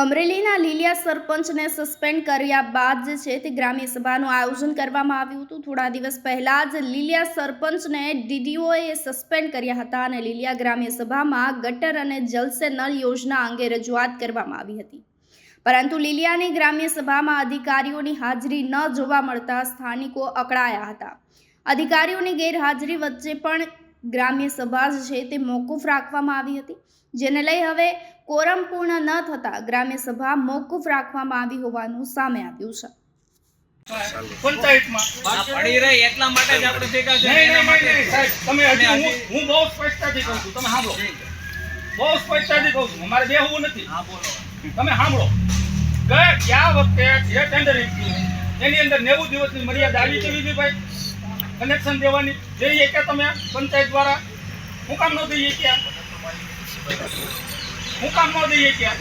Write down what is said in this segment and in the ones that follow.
અમરેલીના લીલિયા સરપંચને સસ્પેન્ડ કર્યા બાદ જે છે તે ગ્રામ્ય સભાનું આયોજન કરવામાં આવ્યું હતું. થોડા દિવસ પહેલાં જ લીલિયા સરપંચને ડીડીઓએ સસ્પેન્ડ કર્યા હતા અને લીલિયા ગ્રામ્ય સભામાં ગટર અને જલસે નલ યોજના અંગે રજૂઆત કરવામાં આવી હતી. પરંતુ લીલિયાની ગ્રામ્ય સભામાં અધિકારીઓની હાજરી ન જોવા મળતા સ્થાનિકો અકળાયા હતા. અધિકારીઓની ગેરહાજરી વચ્ચે પણ ગ્રામ્ય સભા છે તે મોકૂફ રાખવામાં આવી હતી જેને લઈ હવે કોરમ પૂર્ણ ન થતા ગ્રામ્ય સભા મોકૂફ રાખવામાં આવી હોવાનું સામે આવ્યું છે. એટલા માટે જ આપણે ભેગા છે નહીં, એના નહીં, માટે. નહીં, સાહેબ, તમે હું- હું બહુ સ્પષ્ટતાથી કહું છું તમે સાંભળો. બહુ સ્પષ્ટતાથી કહું છું અમારે બેહવું નથી. હા બોલો. તમે સાંભળો. ગયા વખતે જે એની અંદર નેવું દિવસની મર્યાદા આવી કેવી હતી ભાઈ કનેક્શન દેવાની જઈએ કે તમે પંચાયત દ્વારા હું કામ ન દઈએ ક્યાં હું કામ ન દઈએ ક્યાં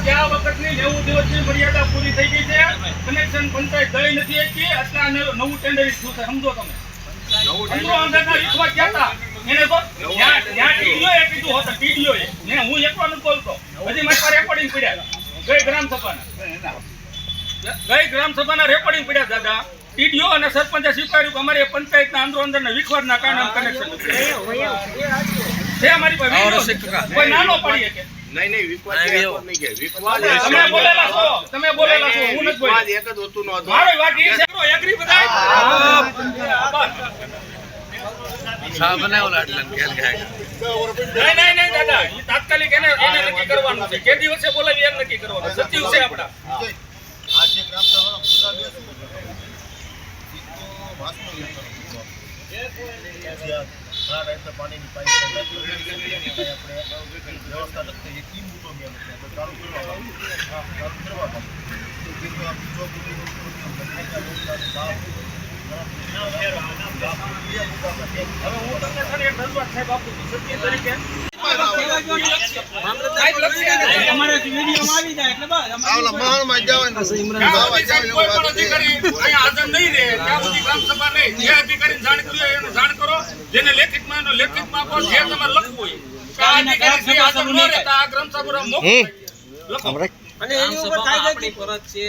ગયા વખતની નેવું દિવસની મર્યાદા પૂરી થઈ ગઈ છે કનેક્શન પંચાયત દઈ નથી આપી એટલે આ નવું ટેન્ડર ઇસ્યુ છે સમજો તમે અંદરો અંદરના વિશ્વાસ ગયા હતા. કીધું હતું, એ. હું એકલો નથી બોલતો. હજી મારી રેકોર્ડિંગ પડ્યા. ગઈ ગ્રામ સભાના. ગઈ ગ્રામ સભાના રેકોર્ડિંગ પડ્યા દાદા. ટીડીઓ અને સરપંચે સ્વીકાર્યું કે અમારે પંચાયતના અંદરો અંદરના વિખવાદના કારણે નથી. છે. અમારી પાસે કોઈ? નાનો પડી શકે. નહીં નહીં વિશ્વાસ નહીં કે વિશ્વાસ તમે બોલેલા છો તમે બોલેલા છો હું નથી બોલ્યો. એક જ વસ્તુનો હતો. મારો વાત એ છે એગ્રી બધા? સાહેબ બનાવો લાડલન ઘેર ઘેર. નહીં નહીં નહીં દાદા તાત્કાલિક એને એને નક્કી કરવાનું છે. કે દિવસે બોલાવી એમ નક્કી કરવાનું સચિવ છે આપડા હવે હું તમને છે ને એક રજૂઆત સાહેબ આપું છું સચિવ તરીકે સાહેબ લખી આપો. અમારે વિડીયોમાં આવી જાય એટલે બસ અમારે ત્યાં સુધી સાહેબ કોઈ પણ અધિકારી અહીંયા જેને લેખિતમાં એનો લેખિતમાં આપો જે તમારે લખવું હોય. આ અધિકારી હાજર ન રહેતા આ ગ્રામ સભા મોકલો લખો. અને એની ઉપર કાયદાની ફરજ છે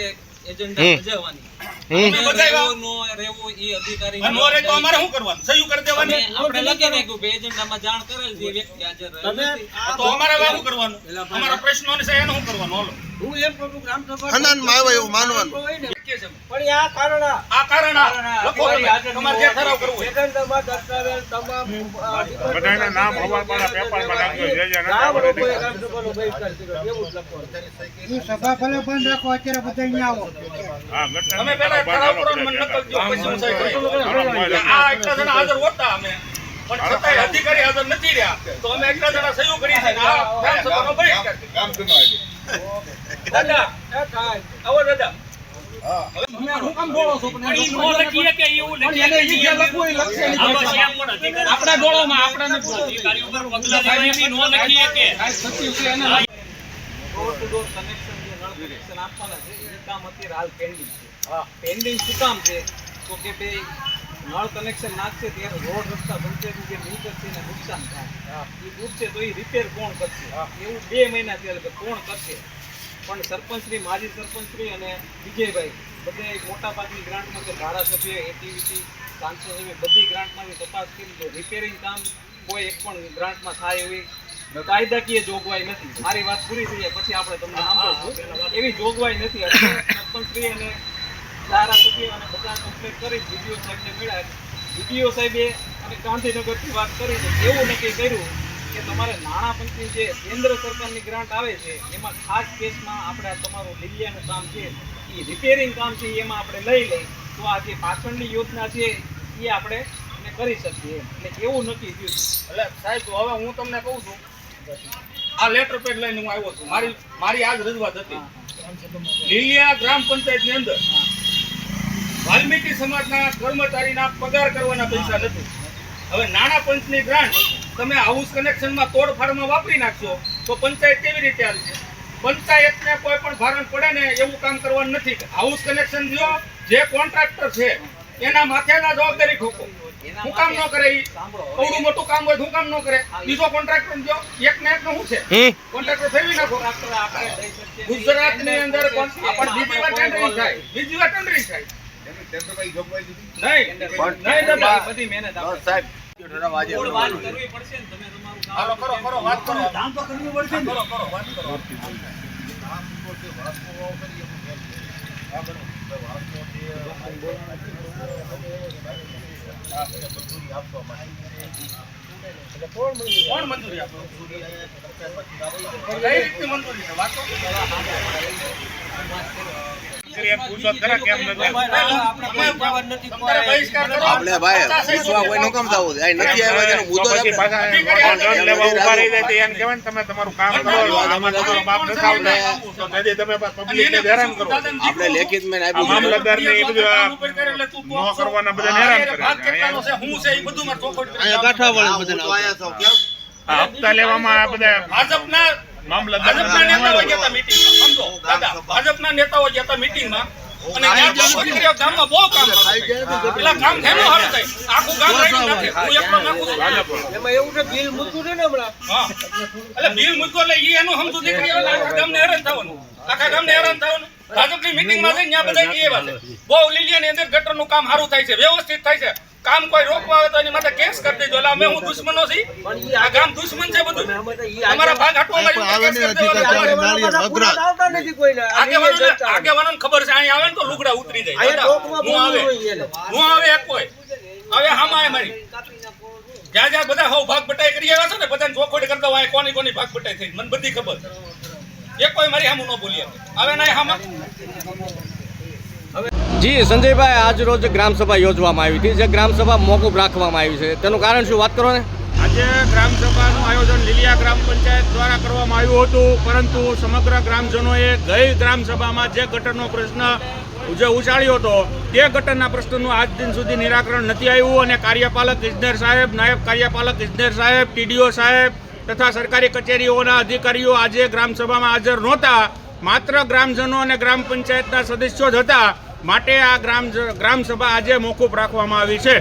એજન્ડા ભજવવાની તમે બધા રહેવું ન રહેવું ઈ અધિકારી અને નો રહે તો અમારે શું કરવાનું? સહી કરી દેવાની? આપણે લખી નાખ્યું કે એજન્ડામાં જાણ કરેલ છે એ વ્યક્તિ હાજર રહે નથી. તો અમારે હવે શું કરવાનું? અમારા પ્રશ્નોને છે એનું શું કરવાનું? હાલો. હું એમ કહું છું ગ્રામ સભા ખંડનમાં આવે એવું માનવાનું. હોય ને, કે છે પણ આ કારણ આ આ કારણ. આ. લખો તમે. તમારે જે ઠરાવ કરવો હોય. એજન્ડામાં દસ્તાવેજ તમામ અ, બધાના નામ હવાલવાળા પેપરમાં નાખજો, જે જે નામ સભાનો બહિષ્કાર કર્યો. એવું જ લખવાનું. હા, ગટર તમે પહેલા ઠરાવ કરો ને મને નકલ દો, પછી હું સહી કરું. કે આ એટલા જણા હાજર હોતા અમે પણ છતાંય અધિકારી હાજર નથી રહ્યા તો અમે એટલા જણા સહયોગ કરી છે આ ગ્રામ સભાનો બહિષ્કાર દાદા આવો દાદા આપણા ડોળામાં આપણા નથી ડોર ટુ ડોર કનેક્શન જે આપવાના છે. એ કામ અત્યારે હાલ પેન્ડિંગ છે. પેન્ડિંગ શું કામ છે? તો કે ભાઈ નળ કનેક્શન નાખશે ત્યારે રોડ રસ્તા પંચાયતની જે મિલકત છે એને નુકસાન થાય. એ તૂટશે તો એ રિપેર કોણ કરશે? એવું બે મહિના થયા કે કોણ કરશે? પણ સરપંચશ્રી માજી સરપંચશ્રી અને વિજયભાઈ બધે મોટા ભાગની ગ્રાન્ટમાં કે ધારાસભ્ય એટીવીટી સાંસદ બધી ગ્રાન્ટમાંથી તપાસ કરી તો રિપેરિંગ કામ કોઈ એક પણ ગ્રાન્ટમાં થાય એવી કાયદાકીય જોગવાઈ નથી. મારી વાત પૂરી થઈ જાય, પછી આપણે તમને સાંભળશું. એવી જોગવાઈ નથી સરપંચશ્રી અને ધારાસભ્ય અને બધા કમ્પ્લેટ કરી વીડિયો સાહેબને મળ્યા વીડિયો સાહેબે અને ગાંધીનગરથી વાત કરી છે એવું નક્કી કર્યું કે તમારે નાણાં પંચની જે કેન્દ્ર સરકારની ગ્રાન્ટ આવે છે, એમાં ખાસ કેસમાં આપણે તમારું લીલિયાનું કામ છે એ રિપેરિંગ કામ છે એમાં આપણે લઈ લઈ. તો આ જે પાછળની યોજના છે એ આપણે કરી શકીએ. એટલે એવું નક્કી થયું એટલે સાહેબ હવે હું તમને કહું છું આ લેટર પેડ લઈને હું આવ્યો છું. મારી મારી આજ રજૂઆત હતી. લીલિયા ગ્રામ પંચાયતની અંદર વાલ્મીકી સમાજના કર્મચારીના પગાર કરવાના પૈસા નથી. હવે નાણાં પંચની ગ્રાન્ટ તમે હાઉસ કનેક્શનમાં તોડફાડમાં વાપરી નાખશો તો પંચાયત કેવી રીતે હાલશે પંચાયતને કોઈ પણ ભારણ પડે ને એવું કામ કરવાનું નથી. હાઉસ કનેક્શન જો જે કોન્ટ્રાક્ટર છે, એના માથે ના જવાબદારી ઠોકો. હું કામ ન કરે ઈ? સાંભળો, મોટું કામ હોય હું કામ ન કરે. બીજો કોન્ટ્રાક્ટર જો એક ને એક નું શું છે? કોન્ટ્રાક્ટર ફેરવી નાખો. ગુજરાત. ગુજરાતની અંદર આપણે બીજી વાર ટેન્ડરિંગ થાય. બીજી વાર ટેન્ડરિંગ થાય. નહીં. મંજૂરી આપો કઈ રીતની મંજૂરી છે વાત તો એમ પૂછો ખરા કેમ નથી. તમારે બહિષ્કાર કરો આપણે ભાઈ વિશ્વા કોઈનું કામ થવું છે નથી આવ્યા તેનો મુદ્દો પછી પાછા દંડ લેવા ઊભા રહી જાય તો એમ કહેવાય ને તમે તમારું કામ કરો આમાં તમારો બાપ તો તમે પબ્લિકને હેરાન કરો. આપણે લેખિત મેં આપ્યું એ બધું ન કરવાના બધા હેરાન કરે. હું છે એ બધું મારે ચોખવટ આયા છું. કેમ? હપ્તા લેવામાં આ બધા ભાજપના ભાજપના નેતાઓ ગયા હતા મીટિંગમાં સમજો. દાદા ભાજપના નેતાઓ ગયા હતા મીટિંગમાં અને ત્યાં ચોખવટ કર્યો ગામમાં બહુ કામ. પેલા કામ થયેલું સારું થાય. આખું ગામ રેડી નથી હું એકલો નાખું છું. એમાં એવું છે બિલ મૂકવું છે ને હમણાં? હા. એટલે બિલ મૂક્યો એટલે ઈ એનું સમજુ દીકરી આવે એટલે આખા ગામને હેરાન થવાનું. આખા ગામને હેરાન થવાનું. ભાજપની મિટિંગમાં જઈને ત્યાં બધા ઈ એવા છે. બહુ લીલિયાની અંદર ગટરનું કામ સારું થાય છે વ્યવસ્થિત થાય છે. કામ કોઈ રોકવા આવે તો એની માટે કેસ કરી દેજો. એટલે અમે હું દુશ્મનો છી. આ ગામ દુશ્મન છે બધું. અમારા ભાગ હાટવા મારી કેસ કરી દેવાનો પૂરા આવતા નથી કોઈને. આ આગેવાનોને નિયમ જનતા. આગેવાનોને ખબર છે અહીં આવે ને તો લુગડા ઉતરી જાય. હું આવે. હું આવે એક કોઈ. હવે હામાં આવે મારી. જ્યાં જ્યાં બધા હવ ભાગ બટાઈ કરી આવ્યા છે ને બધાને ચોખોડ કરતા હોય કોની કોની ભાગ બટાઈ થઈ. મને બધી ખબર. એક કોઈ મારી હામું ન બોલી હવે ના હામાં? જી, સંજયભાઈ, આજ રોજ ગ્રામસભા યોજવામાં આવી હતી. જે ગ્રામસભા મોકૂફ રાખવામાં આવી છે. તેનું કારણ શું? વાત કરો ને. આજે ગ્રામ સભાનું આયોજન લીલિયા ગ્રામ પંચાયત દ્વારા કરવામાં આવ્યું હતું. પરંતુ સમગ્ર ગ્રામજનોએ ગઈ ગ્રામ સભામાં જે ગટરનો પ્રશ્ન જે ઉછાળ્યો હતો, તે ગટરના પ્રશ્નનું આજ દિન સુધી નિરાકરણ નથી આવ્યું અને કાર્યપાલક ઇજનેર સાહેબ, નાયબ કાર્યપાલક ઇજનેર સાહેબ, ટીડીઓ સાહેબ તથા સરકારી કચેરીઓના અધિકારીઓ આજે ગ્રામસભામાં હાજર નહોતા. માત્ર ગ્રામજનો અને ગ્રામ પંચાયતના સદસ્યો જ હતા. માટે આ ગ્રામ ગ્રામ સભા આજે મોકૂફ રાખવામાં આવી છે.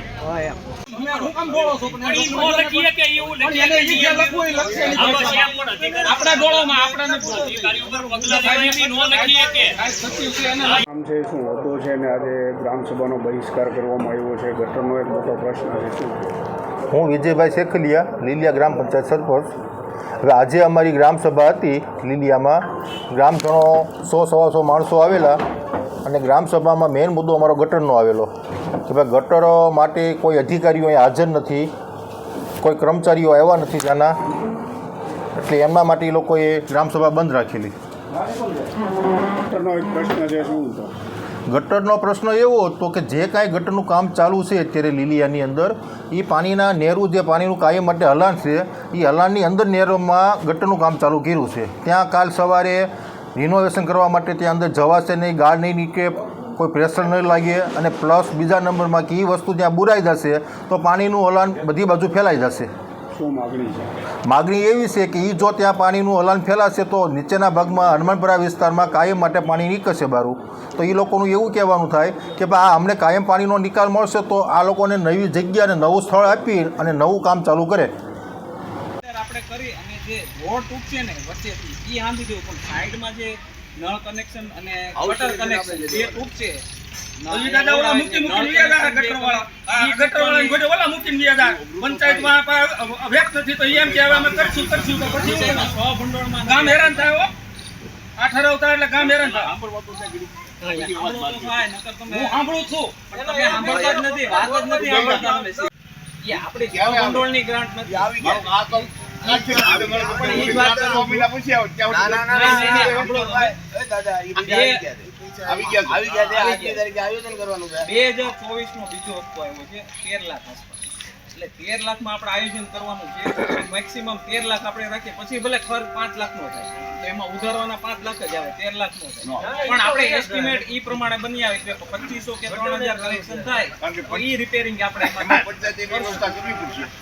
આપણા ડોળામાં આપણા નામ છે શું હોદ્દો છે ને આજે ગ્રામસભાનો બહિષ્કાર કરવામાં આવ્યો છે ગટરનો એક મોટો પ્રશ્ન છે? હું વિજયભાઈ શેખલિયા લીલિયા ગ્રામ પંચાયત સરપંચ. આજે અમારી ગ્રામસભા હતી લીલિયામાં. ગ્રામજનો સો, સવા સો માણસો આવેલા અને ગ્રામસભામાં મેઇન મુદ્દો અમારો ગટરનો આવેલો. કે ભાઈ ગટરો માટે કોઈ અધિકારીઓ અહીં હાજર નથી, કોઈ કર્મચારીઓ આવ્યા નથી ત્યાંના. એટલે એમના માટે એ લોકોએ ગ્રામસભા બંધ રાખેલી. પ્રશ્ન છે, શું ગટરનો પ્રશ્ન એવો હતો કે જે કાંઈ ગટરનું કામ ચાલુ છે અત્યારે લીલિયાની અંદર એ પાણીના નેરું જે પાણીનું કાયમ માટે હલાણ છે એ હલાણની અંદર નેરોમાં ગટરનું કામ ચાલુ કર્યું છે. ત્યાં કાલ સવારે રિનોવેશન કરવા માટે ત્યાં અંદર જવાશે નહીં, ગાળ નહીં નીકળે કોઈ પ્રેશર નહીં લાગે અને પ્લસ બીજા નંબરમાં કે એ વસ્તુ ત્યાં બુરાઈ જશે, તો પાણીનું હલાણ બધી બાજુ ફેલાઈ જશે. શું માગણી છે? માગણી એવી છે કે એ જો ત્યાં પાણીનું હલન ફેલાશે તો નીચેના ભાગમાં હનુમાનપુરા વિસ્તારમાં કાયમ માટે પાણી નીકળશે બારું તો એ લોકોનું એવું કહેવાનું થાય કે ભાઈ આ અમને કાયમ પાણીનો નિકાલ મળશે તો આ લોકોને નવી જગ્યા અને નવું સ્થળ આપી અને નવું કામ ચાલુ કરે. આપણે કરી અને જે રોડ તૂટશે ને વચ્ચેથી એ આંધી દેવું પણ સાઈડમાં જે નળ કનેક્શન અને ગટર કનેક્શન જે ટૂંક છે. ગામ હેરાન થાય આ ઠરાવતા એટલે ગામ હેરાન થાય. સાંભળવું તો થાય, નકર તમે હું સાંભળું છું. તમે સાંભળતા જ નથી વાત જ નથી સાંભળતા તમે. ઈ આપણી ગ્રાન્ટ નથી. બે હજાર ચોવીસ નો બીજો હપ્તો આવ્યો છે, તેર એટલે તેર લાખમાં આપણે આયોજન કરવાનું છે મેક્સિમમ તેર લાખ આપણે રાખીએ, પછી ભલે ખર્ચ પાંચ લાખ નો થાય. તો એમાં ઉધારવાના પાંચ લાખ જ આવે તેર લાખ નો પણ આપણે એસ્ટિમેટ ઈ પ્રમાણે બની આવે કે પચીસો કે ત્રણ હજાર કલેક્શન થાય તો ઈ રિપેરિંગ આપણે.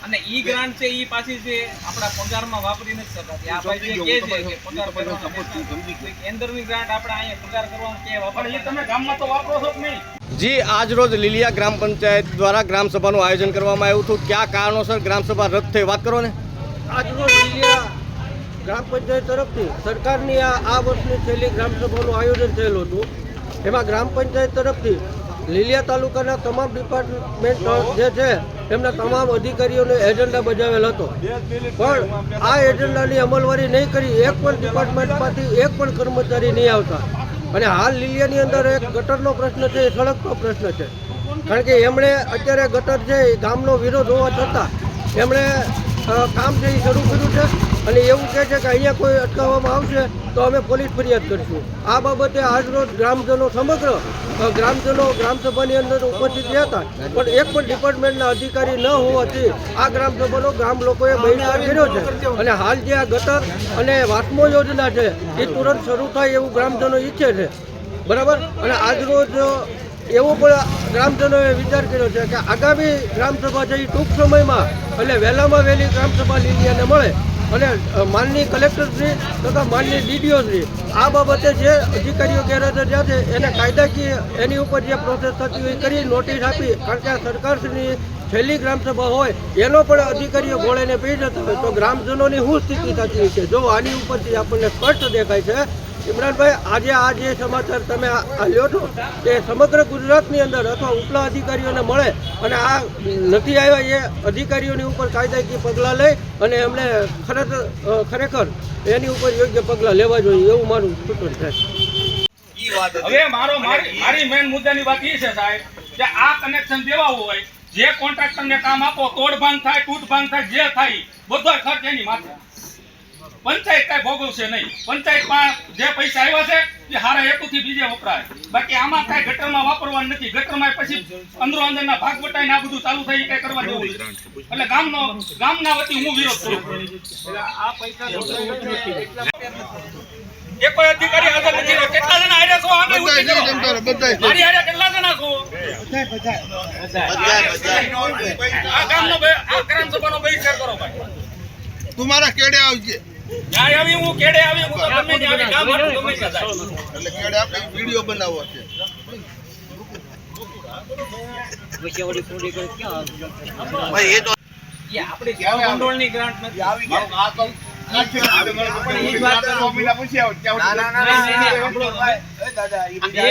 અને ઈ ગ્રાન્ટ છે ઈ પાછી છે આપણા પગારમાં વાપરી નથી શકાતી આ ભાઈ જે કહે છે કે પગાર કરવાનો કેન્દ્રની ગ્રાન્ટ આપણે અહીંયા પગાર કરવાનો કે પણ તમે ગામમાં તો વાપરો છો કે નહીં? જી આજ રોજ લીલિયા ગ્રામ પંચાયત દ્વારા ગ્રામ સભાનું આયોજન કરવામાં આવ્યું હતું. કયા કારણોસર ગ્રામ સભા રદ થઈ? વાત કરો ને. આજરોજ લીલિયા ગ્રામ પંચાયત તરફથી સરકારની આ આ વર્ષની છેલ્લી ગ્રામસભાનું આયોજન થયેલું હતું. એમાં ગ્રામ પંચાયત તરફથી લીલિયા તાલુકાના તમામ ડિપાર્ટમેન્ટ જે છે, એમના તમામ અધિકારીઓને એજન્ડા બજાવેલ હતો. પણ આ એજન્ડાની અમલવારી નહીં કરી, એક પણ ડિપાર્ટમેન્ટમાંથી એક પણ કર્મચારી નહીં આવતા. અને હાલ લીલિયાની અંદર એક ગટરનો પ્રશ્ન છે, એ સડકનો પ્રશ્ન છે. કારણ કે એમણે અત્યારે ગટર છે ગામનો વિરોધ હોવા છતાં એમણે કામ છે એ શરૂ કર્યું છે અને એવું કહે છે કે અહીંયા કોઈ અટકાવવામાં આવશે તો અમે પોલીસ ફરિયાદ કરીશું. આ બાબતે આજરોજ ગ્રામજનો સમગ્ર ગ્રામજનો ગ્રામસભાની અંદર ઉપસ્થિત રહ્યા હતા. પણ એક પણ ડિપાર્ટમેન્ટના અધિકારી ન હોવાથી આ ગ્રામસભાનો ગ્રામ લોકોએ બહિષ્કાર કર્યો છે. અને હાલ જે આ ગટર અને વાસ્મો યોજના છે, એ તુરંત શરૂ થાય એવું ગ્રામજનો ઈચ્છે છે. બરાબર? અને આજરોજ એવો પણ ગ્રામજનોએ વિચાર કર્યો છે કે આગામી ગ્રામસભા છે ટૂંક સમયમાં, એટલે વહેલામાં વહેલી ગ્રામસભા લીલિયાને મળે. અને માનની કલેક્ટરશ્રી તથા માનની ડીડીઓશ્રી આ બાબતે જે અધિકારીઓ ગેરહાજર છે, એને કાયદાકીય એની ઉપર જે પ્રોસેસ થતી હોય કરી નોટિસ આપી, કારણ કે સરકારશ્રીની છેલ્લી ગ્રામસભા હોય, એનો પણ અધિકારીઓ ઘોળેને પી જતા હોય. તો ગ્રામજનોની શું સ્થિતિ થતી હોય છે? જો આની ઉપરથી આપણને સ્પષ્ટ દેખાય છે ઇમરાનભાઈ આજે આ જે સમાચાર તમે લ્યો છો તે સમગ્ર ગુજરાતની અંદર અથવા ઉપલા અધિકારીઓને મળે અને આ નથી આવ્યા એ અધિકારીઓની ઉપર કાયદાકીય પગલાં લઈ અને એમને ખરેખર ખરેખર એની ઉપર યોગ્ય પગલાં લેવા જોઈએ એવું મારું સૂચન છે. ઈ હવે મારો મારી મારી મેન મુદ્દાની વાત એ છે સાહેબ કે આ કનેક્શન દેવાવું હોય જે કોન્ટ્રાક્ટરને કામ આપો તોડભાંગ થાય તૂટભાંગ થાય જે થાય બધો ખર્ચ એની માથે. પંચાયત કઈ ભોગવશે નહીં. પંચાયતમાં જે પૈસા આવ્યા છે એ હારા હેતુથી બીજે વપરાય. બાકી આમાં કઈ ગટરમાં વાપરવાનું નથી. ગટરમાં પછી અંદરો અંદરના ભાગ બટાઈને આ બધું ચાલુ થઈ કઈ કરવા જેવું એટલે ગામનો ગામના વતી હું વિરોધ કરું. એ કોઈ અધિકારી હાજર નથી. કેટલા જણા હારે છો? આગળ ઉતરી કરો. મારી હારે કેટલા જણા છો? બધા બધા બધા આ ગામનો આ ગ્રામસભાનો બહિષ્કાર કરો ભાઈ. તમારા કેડે આવજે. જ્યારે આવી? હું કેડે આવી? હું તો ગમે ત્યાં આવી. ગામ હાટું ગમે ત્યાં એટલે કેડે આપણે વીડિયો બનાવવો છે? ભાઈ, એ તો આપણી ગ્રાન્ટ નથી. આવી આ વાત કરો. ના, ના, ના, ના, નહીં, નહીં, ના, આપણો ભાઈ. એ દાદા, ઈ બધા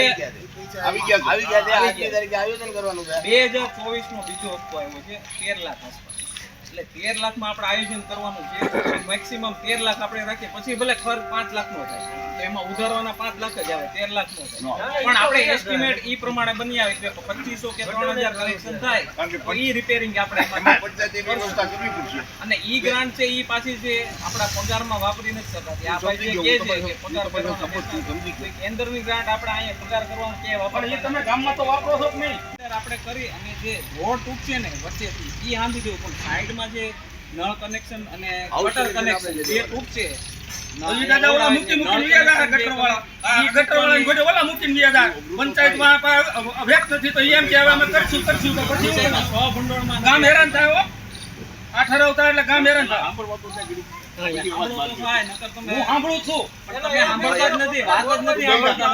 આવી કરવાનું છે. બે હજાર ચોવીસ નો બીજો હપ્તો આવ્યો છે. તેર લાખ એટલે તેર લાખમાં આપણે આયોજન કરવાનું છે. મેક્સિમમ તેર લાખ આપણે રાખીએ. પછી ભલે ખર્ચ પાંચ લાખ નો થાય. એમાં ઉધારવાના પાંચ લાખ જ આવે તેર લાખ નો. પણ આપણે એસ્ટિમેટ ઈ પ્રમાણે બની આવે કે પચીસો કે ત્રણ હજાર કલેક્શન થાય ઈ રિપેરિંગ આપણે અને ઈ ગ્રાન્ટ છે ઈ પાછી છે આપણા પગારમાં વાપરી નથી શકાતી આ ભાઈ જે કહે છે કે પગાર કેન્દ્રની ગ્રાન્ટ આપણે અહીંયા પગાર કરવાનું કે વાપરે તમે ગામમાં તો વાપરો છો કે નહીં? આપણે કરી અને જે રોડ તૂટશે ને વચ્ચેથી ઈ હાંધી દેવું પણ સાઈડમાં જે નળ કનેક્શન અને વોટર કનેક્શન જે તૂટશે તો દાદા ઓલા મૂકી મૂકીને વ્યા જાય ગટરવાળા. ઈ ગટરવાળાની ગોડે ઓલા મૂકીને વ્યા જાય. પંચાયતમાં પા- વ્યક્ત નથી તો એમ કે હવે અમે કરશું કરશું તો પછી? સો ભંડોળમાં ગામ હેરાન થાય હો. આ ઠરાવતા એટલે ગામ હેરાન થાય. હું સાંભળું છું તમે સાંભળતા જ નથી વાત જ નથી સાંભળતા.